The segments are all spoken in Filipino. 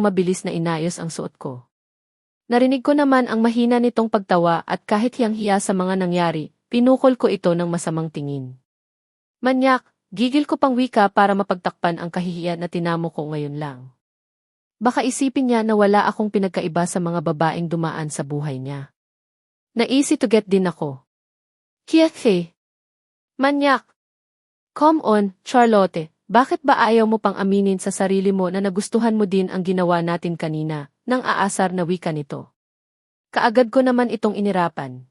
mabilis na inayos ang suot ko. Narinig ko naman ang mahina nitong pagtawa at kahit hiyang-hiya sa mga nangyari, pinukol ko ito ng masamang tingin. Manyak, gigil ko pang wika para mapagtakpan ang kahihiya na tinamo ko ngayon lang. Baka isipin niya na wala akong pinagkaiba sa mga babaeng dumaan sa buhay niya. Na easy to get din ako. Kiyahe. Manyak. Come on, Charlotte, bakit ba ayaw mo pang aminin sa sarili mo na nagustuhan mo din ang ginawa natin kanina, nang aasar na wika nito? Kaagad ko naman itong inirapan.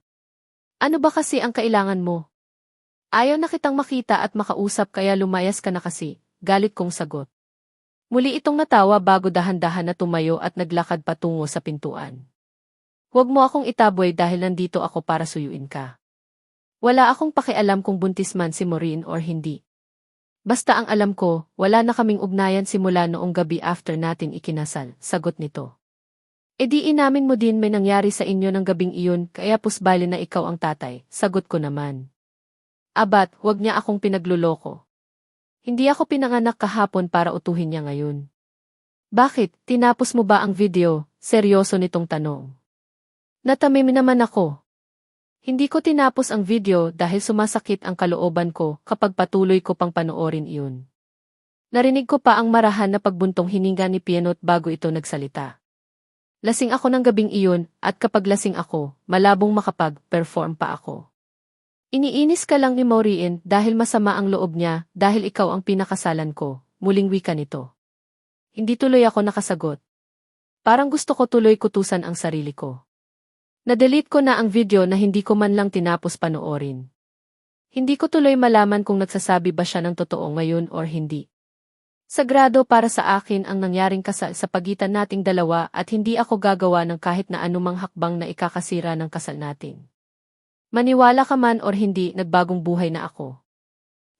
Ano ba kasi ang kailangan mo? Ayaw na kitang makita at makausap kaya lumayas ka na kasi, galit kong sagot. Muli itong natawa bago dahan-dahan na tumayo at naglakad patungo sa pintuan. Huwag mo akong itaboy dahil nandito ako para suyuin ka. Wala akong pakialam kung buntis man si Maureen or hindi. Basta ang alam ko, wala na kaming ugnayan simula noong gabi after natin ikinasal, sagot nito. E di inamin mo din may nangyari sa inyo ng gabing iyon kaya pusbali na ikaw ang tatay, sagot ko naman. Abat, wag niya akong pinagluloko. Hindi ako pinanganak kahapon para utuhin niya ngayon. Bakit, tinapos mo ba ang video? Seryoso nitong tanong. Natamim naman ako. Hindi ko tinapos ang video dahil sumasakit ang kalooban ko kapag patuloy ko pang panoorin iyon. Narinig ko pa ang marahan na pagbuntong hininga ni Pianot bago ito nagsalita. Lasing ako ng gabing iyon at kapag lasing ako, malabong makapag-perform pa ako. Iniinis ka lang ni Maureen dahil masama ang loob niya dahil ikaw ang pinakasalan ko, muling wika nito. Hindi tuloy ako nakasagot. Parang gusto ko tuloy kutusan ang sarili ko. Na-delete ko na ang video na hindi ko man lang tinapos panoorin. Hindi ko tuloy malaman kung nagsasabi ba siya ng totoo ngayon or hindi. Sagrado para sa akin ang nangyaring kasal sa pagitan nating dalawa at hindi ako gagawa ng kahit na anumang hakbang na ikakasira ng kasal natin. Maniwala ka man or hindi, nagbagong buhay na ako.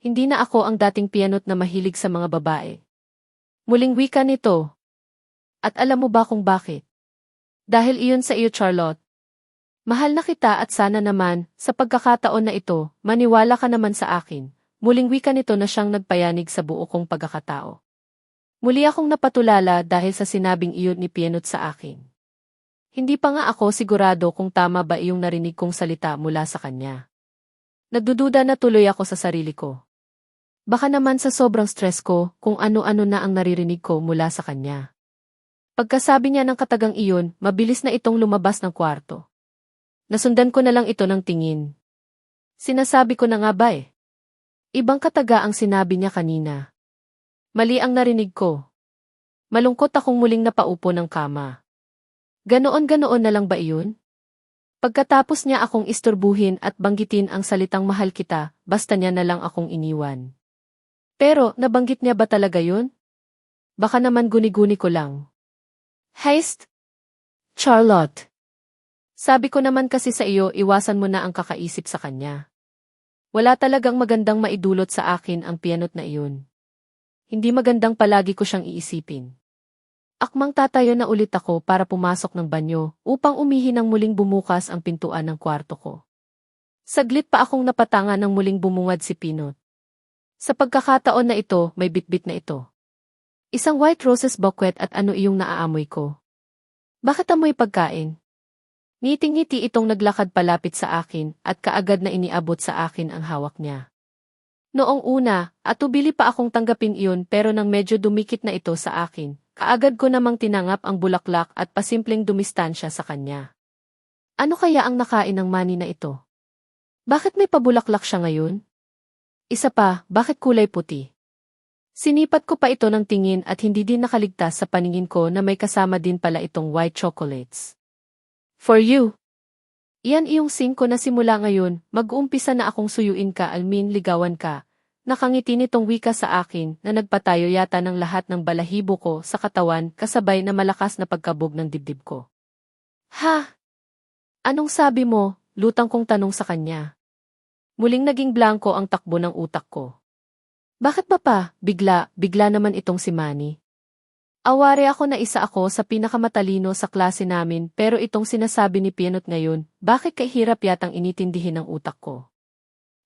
Hindi na ako ang dating pianot na mahilig sa mga babae. Muling wika nito. At alam mo ba kung bakit? Dahil iyon sa iyo, Charlotte, Mahal na kita at sana naman, sa pagkakataon na ito, maniwala ka naman sa akin. Muling wika nito na siyang nagpayanig sa buo kong pagkakatao. Muli akong napatulala dahil sa sinabing iyon ni Pienot sa akin. Hindi pa nga ako sigurado kung tama ba iyong narinig kong salita mula sa kanya. Nagdududa na tuloy ako sa sarili ko. Baka naman sa sobrang stress ko kung ano-ano na ang naririnig ko mula sa kanya. Pagkasabi niya ng katagang iyon, mabilis na itong lumabas ng kwarto. Nasundan ko na lang ito ng tingin. Sinasabi ko na nga ba eh. Ibang kataga ang sinabi niya kanina. Mali ang narinig ko. Malungkot akong muling napaupo ng kama. Ganoon-ganoon na lang ba iyon? Pagkatapos niya akong isturbuhin at banggitin ang salitang mahal kita, basta niya na lang akong iniwan. Pero, nabanggit niya ba talaga yun? Baka naman guni-guni ko lang. Heist? Charlotte. Sabi ko naman kasi sa iyo iwasan mo na ang kakaisip sa kanya. Wala talagang magandang maidulot sa akin ang pianot na iyon. Hindi magandang palagi ko siyang iisipin. Akmang tatayo na ulit ako para pumasok ng banyo upang umihi ng muling bumukas ang pintuan ng kwarto ko. Saglit pa akong napatanga ng muling bumungad si Pinot. Sa pagkakataon na ito, may bitbit na ito. Isang white roses bouquet at ano iyong naaamoy ko. Bakit amoy pagkain? Ngiting-ngiti itong naglakad palapit sa akin at kaagad na iniabot sa akin ang hawak niya. Noong una, atubili pa akong tanggapin iyon pero nang medyo dumikit na ito sa akin, kaagad ko namang tinangap ang bulaklak at pasimpleng dumistansya sa kanya. Ano kaya ang nakain ng mani na ito? Bakit may pabulaklak siya ngayon? Isa pa, bakit kulay puti? Sinipat ko pa ito ng tingin at hindi din nakaligtas sa paningin ko na may kasama din pala itong white chocolates. For you. Iyan iyong singko na simula ngayon, mag-uumpisa na akong suyuin ka almin ligawan ka. Nakangiti nitong wika sa akin na nagpatayo yata ng lahat ng balahibo ko sa katawan kasabay na malakas na pagkabog ng dibdib ko. Ha? Anong sabi mo? Lutang kong tanong sa kanya. Muling naging blanco ang takbo ng utak ko. Bakit ba pa, bigla, bigla naman itong si Manny? Aware ako na isa ako sa pinakamatalino sa klase namin pero itong sinasabi ni Pianot ngayon, bakit kahirap yatang initindihin ng utak ko?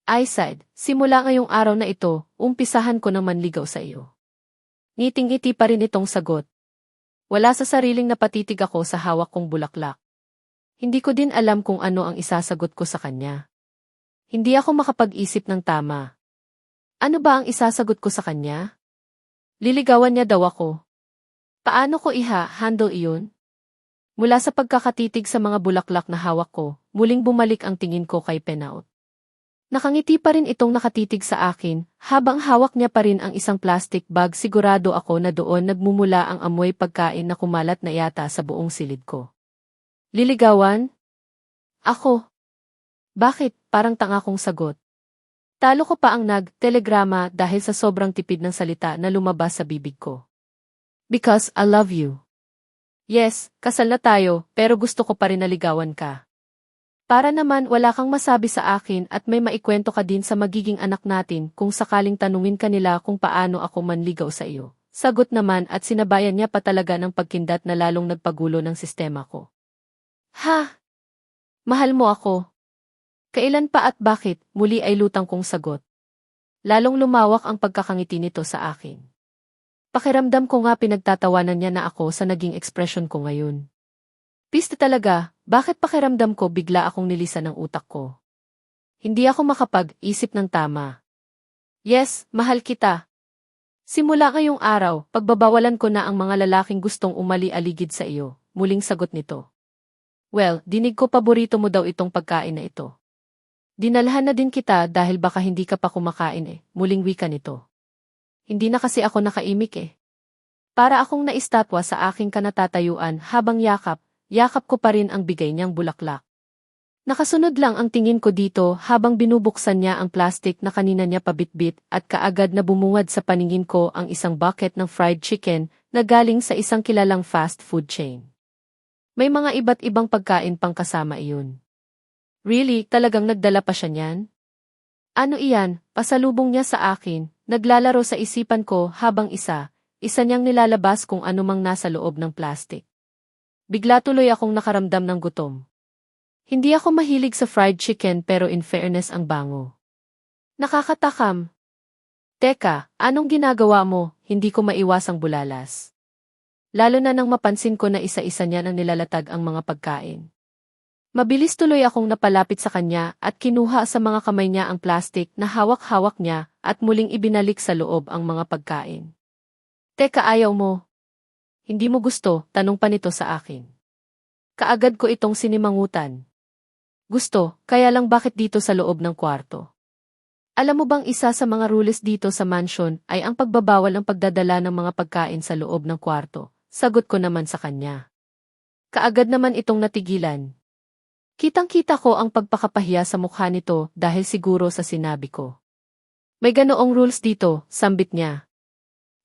I said, simula ngayong araw na ito, umpisahan ko ng manligaw sa iyo. Ngiting-ngiti pa rin itong sagot. Wala sa sariling napatitig ako sa hawak kong bulaklak. Hindi ko din alam kung ano ang isasagot ko sa kanya. Hindi ako makapag-isip ng tama. Ano ba ang isasagot ko sa kanya? Liligawan niya daw ako. Paano ko iha-handle iyon? Mula sa pagkakatitig sa mga bulaklak na hawak ko, muling bumalik ang tingin ko kay Penaut. Nakangiti pa rin itong nakatitig sa akin, habang hawak niya pa rin ang isang plastic bag sigurado ako na doon nagmumula ang amoy pagkain na kumalat na yata sa buong silid ko. Liligawan? Ako. Bakit? Parang tanga kong sagot. Talo ko pa ang nag-telegrama dahil sa sobrang tipid ng salita na lumabas sa bibig ko. Because I love you. Yes, kasal na tayo, pero gusto ko pa rin naligawan ka. Para naman wala kang masabi sa akin at may maikwento ka din sa magiging anak natin kung sakaling tanungin ka nila kung paano ako manligaw sa iyo. Sagot naman at sinabayan niya pa talaga ng pagkindat na lalong nagpagulo ng sistema ko. Ha? Mahal mo ako. Kailan pa at bakit, muli ay lutang kong sagot. Lalong lumawak ang pagkakangiti nito sa akin. Pakiramdam ko nga pinagtatawanan niya na ako sa naging ekspresyon ko ngayon. Piste talaga, bakit pakiramdam ko bigla akong nilisan ng utak ko? Hindi ako makapag-isip ng tama. Yes, mahal kita. Simula ngayong araw, pagbabawalan ko na ang mga lalaking gustong umali-aligid sa iyo, muling sagot nito. Well, dinig ko paborito mo daw itong pagkain na ito. Dinalhan na din kita dahil baka hindi ka pa kumakain eh, muling wika nito. Hindi na kasi ako nakaimik eh. Para akong naistatwa sa aking kanatatayuan habang yakap, yakap ko pa rin ang bigay niyang bulaklak. Nakasunod lang ang tingin ko dito habang binubuksan niya ang plastic na kanina niya pabitbit at kaagad na bumungad sa paningin ko ang isang bucket ng fried chicken na galing sa isang kilalang fast food chain. May mga iba't ibang pagkain pang kasama iyon. Really, talagang nagdala pa siya niyan? Ano iyan, pasalubong niya sa akin, naglalaro sa isipan ko habang isa, isa niyang nilalabas kung anumang nasa loob ng plastic. Bigla tuloy akong nakaramdam ng gutom. Hindi ako mahilig sa fried chicken pero in fairness ang bango. Nakakatakam. Teka, anong ginagawa mo? Hindi ko maiwasang bulalas. Lalo na nang mapansin ko na isa-isa niya nang nilalatag ang mga pagkain. Mabilis tuloy akong napalapit sa kanya at kinuha sa mga kamay niya ang plastik na hawak-hawak niya at muling ibinalik sa loob ang mga pagkain. Teka ayaw mo, hindi mo gusto, tanong pa nito sa akin. Kaagad ko itong sinimangutan. Gusto, kaya lang bakit dito sa loob ng kwarto? Alam mo bang isa sa mga rules dito sa mansion ay ang pagbabawal ng pagdadala ng mga pagkain sa loob ng kwarto? Sagot ko naman sa kanya. Kaagad naman itong natigilan. Kitang-kita ko ang pagpakapahiya sa mukha nito dahil siguro sa sinabi ko. May ganoong rules dito, sambit niya.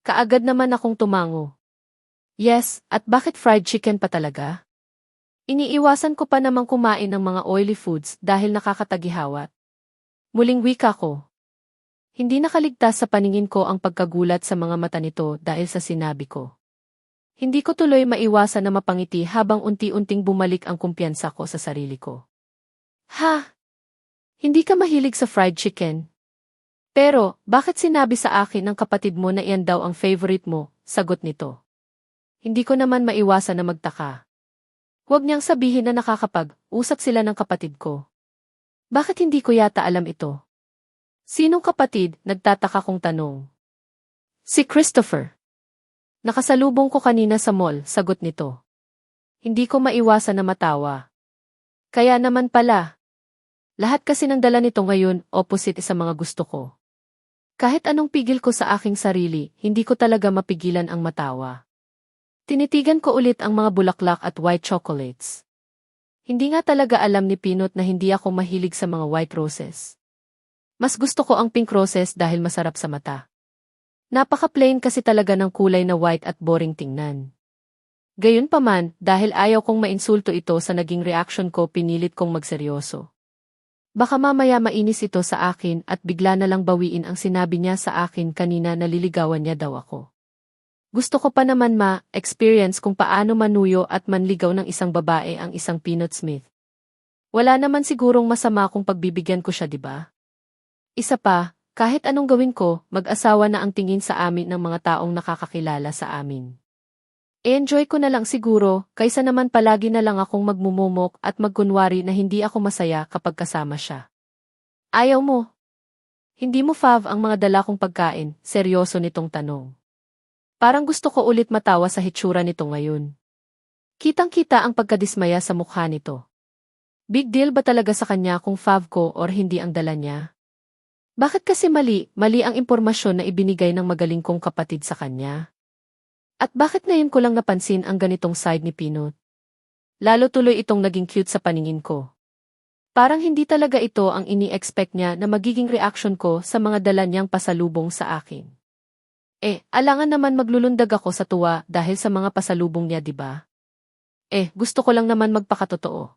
Kaagad naman akong tumango. Yes, at bakit fried chicken pa talaga? Iniiwasan ko pa namang kumain ng mga oily foods dahil nakakatagihawat. Muling wika ko. Hindi nakaligtas sa paningin ko ang pagkagulat sa mga mata nito dahil sa sinabi ko. Hindi ko tuloy maiwasan na mapangiti habang unti-unting bumalik ang kumpiyansa ko sa sarili ko. Ha? Hindi ka mahilig sa fried chicken? Pero, bakit sinabi sa akin ng kapatid mo na iyan daw ang favorite mo? Sagot nito. Hindi ko naman maiwasan na magtaka. Huwag niyang sabihin na nakakapag-usap sila ng kapatid ko. Bakit hindi ko yata alam ito? Sinong kapatid, nagtataka kong tanong. Si Christopher. Nakasalubong ko kanina sa mall, sagot nito. Hindi ko maiwasan na matawa. Kaya naman pala. Lahat kasi ng dala nito ngayon, opposite sa mga gusto ko. Kahit anong pigil ko sa aking sarili, hindi ko talaga mapigilan ang matawa. Tinitigan ko ulit ang mga bulaklak at white chocolates. Hindi nga talaga alam ni Pinot na hindi ako mahilig sa mga white roses. Mas gusto ko ang pink roses dahil masarap sa mata. Napaka-plain kasi talaga ng kulay na white at boring tingnan. Gayunpaman, dahil ayaw kong mainsulto ito sa naging reaction ko pinilit kong magseryoso. Baka mamaya mainis ito sa akin at bigla na lang bawiin ang sinabi niya sa akin kanina na liligawan niya daw ako. Gusto ko pa naman ma-experience kung paano manuyo at manligaw ng isang babae ang isang Peanut Smith. Wala naman sigurong masama kung pagbibigyan ko siya, di ba? Isa pa, kahit anong gawin ko, mag-asawa na ang tingin sa amin ng mga taong nakakakilala sa amin. enjoy ko na lang siguro, kaysa naman palagi na lang akong magmumumok at magkunwari na hindi ako masaya kapag kasama siya. Ayaw mo. Hindi mo fav ang mga dala kong pagkain, seryoso nitong tanong. Parang gusto ko ulit matawa sa hitsura nito ngayon. Kitang-kita ang pagkadismaya sa mukha nito. Big deal ba talaga sa kanya kung fav ko or hindi ang dala niya? Bakit kasi mali, mali ang impormasyon na ibinigay ng magaling kong kapatid sa kanya? At bakit ngayon ko lang napansin ang ganitong side ni Pinot? Lalo tuloy itong naging cute sa paningin ko. Parang hindi talaga ito ang ini-expect niya na magiging reaction ko sa mga dala niyang pasalubong sa akin. Eh, alangan naman maglulundag ako sa tuwa dahil sa mga pasalubong niya, di ba? Eh, gusto ko lang naman magpakatotoo.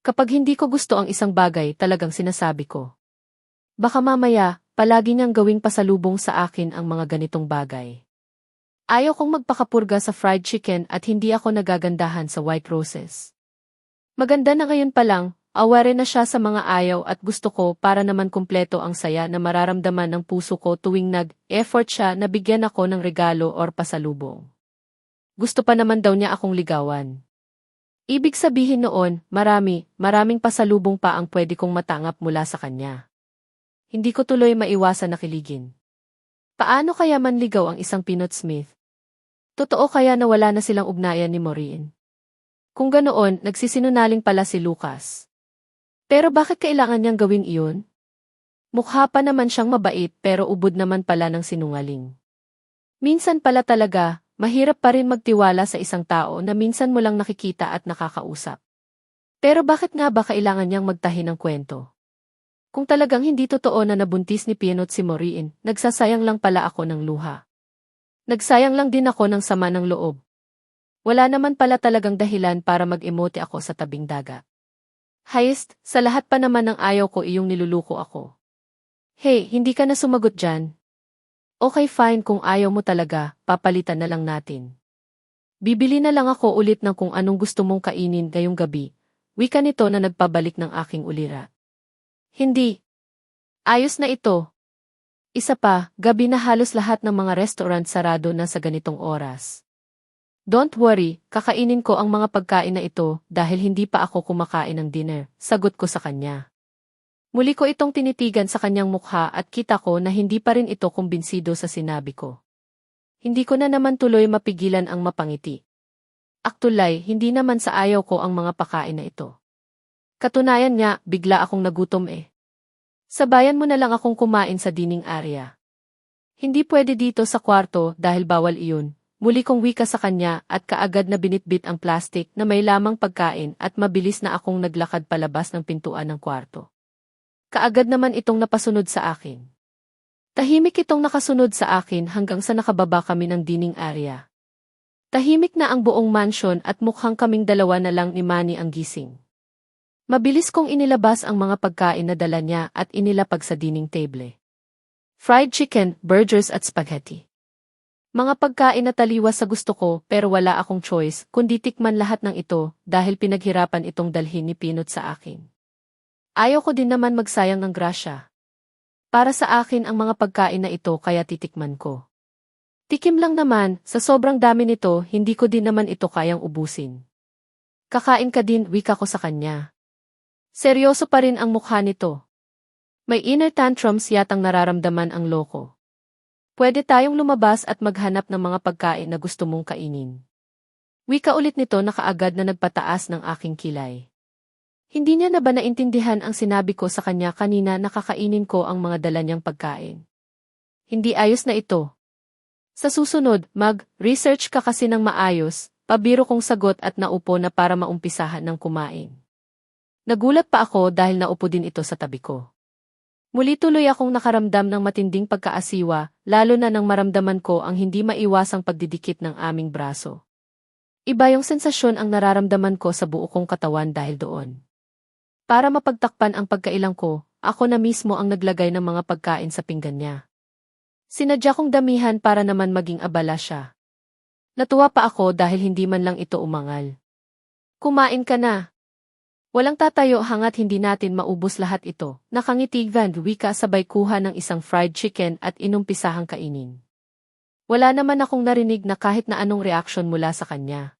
Kapag hindi ko gusto ang isang bagay, talagang sinasabi ko. Baka mamaya, palagi niyang gawing pasalubong sa akin ang mga ganitong bagay. Ayaw kong magpakapurga sa fried chicken at hindi ako nagagandahan sa white roses. Maganda na ngayon pa lang, aware na siya sa mga ayaw at gusto ko para naman kumpleto ang saya na mararamdaman ng puso ko tuwing nag-effort siya na bigyan ako ng regalo or pasalubong. Gusto pa naman daw niya akong ligawan. Ibig sabihin noon, marami, maraming pasalubong pa ang pwede kong matangap mula sa kanya. Hindi ko tuloy maiwasan na. Paano kaya manligaw ang isang Pinot Smith? Totoo kaya na wala na silang ugnayan ni Maureen? Kung ganoon, nagsisinungaling pala si Lucas. Pero bakit kailangan niyang gawin iyon? Mukha pa naman siyang mabait pero ubod naman pala ng sinungaling. Minsan pala talaga, mahirap pa rin magtiwala sa isang tao na minsan mo lang nakikita at nakakausap. Pero bakit nga ba kailangan niyang magtahi ng kwento? Kung talagang hindi totoo na nabuntis ni Pinot si Maureen, nagsasayang lang pala ako ng luha. Nagsayang lang din ako ng sama ng loob. Wala naman pala talagang dahilan para mag-emote ako sa tabing dagat. Highest, sa lahat pa naman ng ayaw ko iyong niluluko ako. Hey, hindi ka na sumagot dyan. Okay fine kung ayaw mo talaga, papalitan na lang natin. Bibili na lang ako ulit ng kung anong gusto mong kainin ngayong gabi, wika nito na nagpabalik ng aking ulira. Hindi. Ayos na ito. Isa pa, gabi na halos lahat ng mga restaurant sarado na sa ganitong oras. Don't worry, kakainin ko ang mga pagkain na ito dahil hindi pa ako kumakain ng dinner, sagot ko sa kanya. Muli ko itong tinitigan sa kanyang mukha at kita ko na hindi pa rin ito kumbinsido sa sinabi ko. Hindi ko na naman tuloy mapigilan ang mapangiti. Aktulay, hindi naman sa ayaw ko ang mga pakain na ito. Katunayan nga, bigla akong nagutom eh. Sabayan mo na lang akong kumain sa dining area. Hindi pwede dito sa kwarto dahil bawal iyon. Muli kong wika sa kanya at kaagad na binitbit ang plastic na may lamang pagkain at mabilis na akong naglakad palabas ng pintuan ng kwarto. Kaagad naman itong napasunod sa akin. Tahimik itong nakasunod sa akin hanggang sa nakababa kami ng dining area. Tahimik na ang buong mansion at mukhang kaming dalawa na lang ni Manny ang gising. Mabilis kong inilabas ang mga pagkain na dala niya at inilapag sa dining table. Fried chicken, burgers at spaghetti. Mga pagkain na taliwas sa gusto ko pero wala akong choice kundi tikman lahat ng ito dahil pinaghirapan itong dalhin ni Pinot sa akin. Ayaw ko din naman magsayang ng grasya. Para sa akin ang mga pagkain na ito kaya titikman ko. Tikim lang naman, sa sobrang dami nito hindi ko din naman ito kayang ubusin. Kakain ka din, wika ko sa kanya. Seryoso pa rin ang mukha nito. May inner tantrums yatang nararamdaman ang loko. Pwede tayong lumabas at maghanap ng mga pagkain na gusto mong kainin. Wika ulit nito na kaagad na nagpataas ng aking kilay. Hindi niya na ba naintindihan ang sinabi ko sa kanya kanina na kakainin ko ang mga dala niyang pagkain? Hindi ayos na ito. Sa susunod, mag-research ka kasi ng maayos, pabiro kong sagot at naupo na para maumpisahan ng kumain. Nagulat pa ako dahil naupo din ito sa tabi ko. Muli tuloy akong nakaramdam ng matinding pagkaasiwa, lalo na nang maramdaman ko ang hindi maiwasang pagdidikit ng aming braso. Iba yung sensasyon ang nararamdaman ko sa buo kong katawan dahil doon. Para mapagtakpan ang pagkailang ko, ako na mismo ang naglagay ng mga pagkain sa pinggan niya. Sinadya kong damihan para naman maging abala siya. Natuwa pa ako dahil hindi man lang ito umangal. Kumain ka na, Walang tatayo hangat hindi natin maubos lahat ito. Nakangiti Van Wika sabay kuha ng isang fried chicken at inumpisahang kainin. Wala naman akong narinig na kahit na anong reaksyon mula sa kanya.